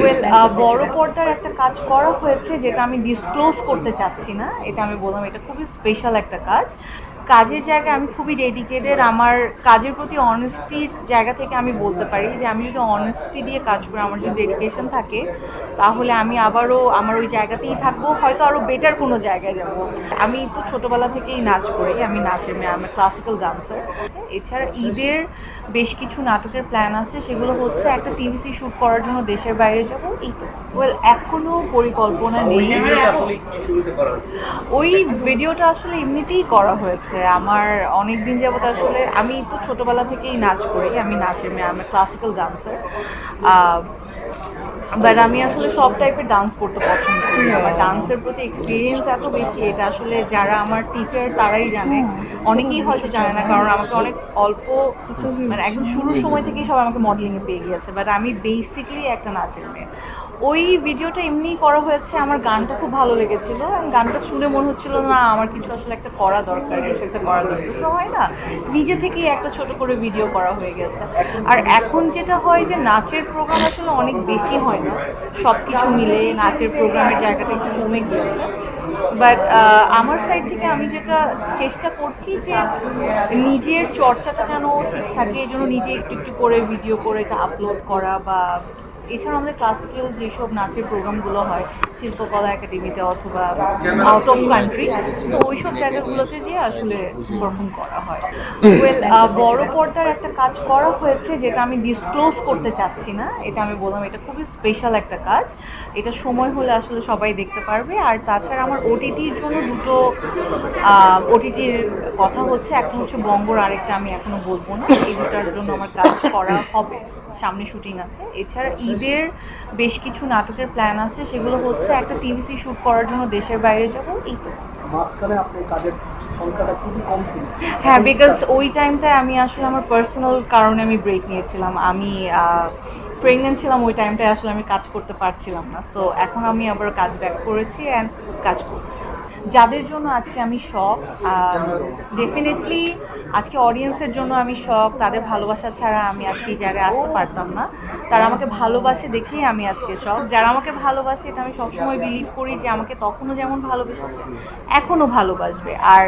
Well বড় পর্দার একটা কাজ করা হয়েছে, যেটা আমি ডিসক্লোজ করতে চাচ্ছি না, এটা আমি বললাম, এটা খুবই স্পেশাল একটা কাজ। কাজের জায়গায় আমি খুবই ডেডিকেটেড আমার কাজের প্রতি অনেস্টির জায়গা থেকে আমি বলতে পারি যে আমি যদি অনেস্টি দিয়ে কাজ করি আমার যদি ডেডিকেশন থাকে তাহলে আমি আবারও আমার ওই জায়গাতেই থাকব হয়তো আরও বেটার কোনো জায়গায় যাব। আমি তো ছোটোবেলা থেকেই নাচ করি আমি নাচের মেয়ে আমি ক্লাসিক্যাল ডান্সার এছাড়া ঈদের বেশ কিছু নাটকের প্ল্যান আছে সেগুলো হচ্ছে একটা টিভিসি শ্যুট করার জন্য দেশের বাইরে যাব। এই তো ওয়েল এখনও পরিকল্পনা নেই। ওই ভিডিওটা আসলে এমনিতেই করা হয়েছে। আমার অনেক দিন যাবত আসলে আমি তো ছোটবেলা থেকেই নাচ করি আমি নাচের মেয়ে আমি ক্লাসিক্যাল ডান্সার বাট আমি আসলে সব টাইপের ডান্স করতে পছন্দ করি। আমার ডান্সের প্রতি এক্সপিরিয়েন্স এত বেশি এটা আসলে যারা আমার টিচার তারাই জানে। অনেকেই হয়তো জানে না কারণ আমাকে অনেক অল্প মানে একদম শুরুর সময় থেকেই সবাই আমাকে মডেলিংয়ে পেয়ে গিয়েছে বাট আমি বেসিক্যালি একটা নাচের মেয়ে। ওই ভিডিওটা এমনিই করা হয়েছে, আমার গানটা খুব ভালো লেগেছিল। গানটা শুনে মনে হচ্ছিল, না, আমার কিছু আসলে একটা করা দরকার, কিছু একটা করা দরকার। তো হয় না, নিজে থেকেই একটা ছোট করে ভিডিও করা হয়ে গেছে। আর এখন যেটা হয় যে, নাচের প্রোগ্রাম আসলে অনেক বেশি হয় না। সব কিছু মিলে নাচের প্রোগ্রামের জায়গাটা একটু কমে গিয়েছে। বাট আমার সাইড থেকে আমি যেটা চেষ্টা করছি যে, নিজের চর্চাটা যেন ঠিক থাকে, এই জন্য নিজে একটু একটু করে ভিডিও করে এটা আপলোড করা বা এছাড়া আমাদের ক্লাসিক্যাল যেসব নাচের প্রোগ্রামগুলো হয় শিল্পকলা একাডেমিতে অথবা আউট অফ কান্ট্রি তো ওইসব জায়গাগুলোতে যেয়ে আসলে পারফর্ম করা হয়। ওয়েল বড় পর্দার একটা কাজ করা হয়েছে যেটা আমি ডিসক্লোজ করতে চাচ্ছি না এটা আমি বললাম এটা খুবই স্পেশাল একটা কাজ। এটা সময় হলে আসলে সবাই দেখতে পারবে। আর তাছাড়া আমার ওটিটির জন্য দুটো ওটিটির কথা হচ্ছে একটা হচ্ছে বঙ্গর আরেকটা আমি এখনও বলব না। এই দুটার জন্য আমার কাজ করা হবে। সামনে শুটিং আছে। এছাড়া ঈদের বেশ কিছু নাটকের প্ল্যান আছে। সেগুলো হচ্ছে একটা টিভিসি শ্যুট করার জন্য দেশের বাইরে যাব। এই তো। মাঝখানে আপনি কাজের সংখ্যাটা খুবই কম ছিল। হ্যাঁ বিকজ ওই টাইমটায় আমি আসলে আমার পার্সোনাল কারণে আমি ব্রেক নিয়েছিলাম। আমি প্রেগনেন্ট ছিলাম, ওই টাইমটায় আসলে আমি কাজ করতে পারছিলাম না। সো এখন আমি আবার কাজ ব্যাক করেছি অ্যান্ড কাজ করছি। যাদের জন্য আজকে আমি শখ ডেফিনেটলি আজকে অডিয়েন্সের জন্য আমি শখ তাদের ভালোবাসা ছাড়া আমি আজকে এই জায়গায় আসতে পারতাম না। তারা আমাকে ভালোবাসে দেখেই আমি আজকে শখ যারা আমাকে ভালোবাসে, এটা আমি সবসময় বিলিভ করি যে আমাকে তখনও যেমন ভালোবেসেছে, এখনও ভালোবাসবে। আর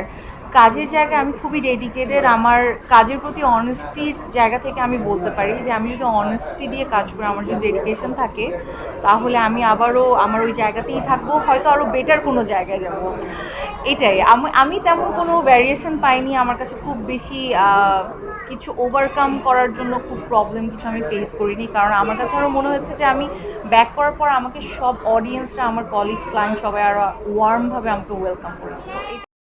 কাজের জায়গায় আমি খুবই ডেডিকেটেড আমার কাজের প্রতি অনেস্টির জায়গা থেকে আমি বলতে পারি যে, আমি যদি অনেস্টি দিয়ে কাজ করি, আমার যদি ডেডিকেশন থাকে, তাহলে আমি আবারও আমার ওই জায়গাতেই থাকব, হয়তো আরও বেটার কোনো জায়গায় যাব। এটাই। আমি আমি তেমন কোনো ভ্যারিয়েশন পাইনি। আমার কাছে খুব বেশি কিছু ওভারকাম করার জন্য খুব প্রবলেম কিছু আমি ফেস করিনি। কারণ আমার কাছে আরও মনে হচ্ছে যে, আমি ব্যাক করার পর আমাকে সব অডিয়েন্সরা আমার কলিগস ক্লায়েন্ট সবাই আরও ওয়ার্মভাবে আমাকে ওয়েলকাম করেছে। তো এই-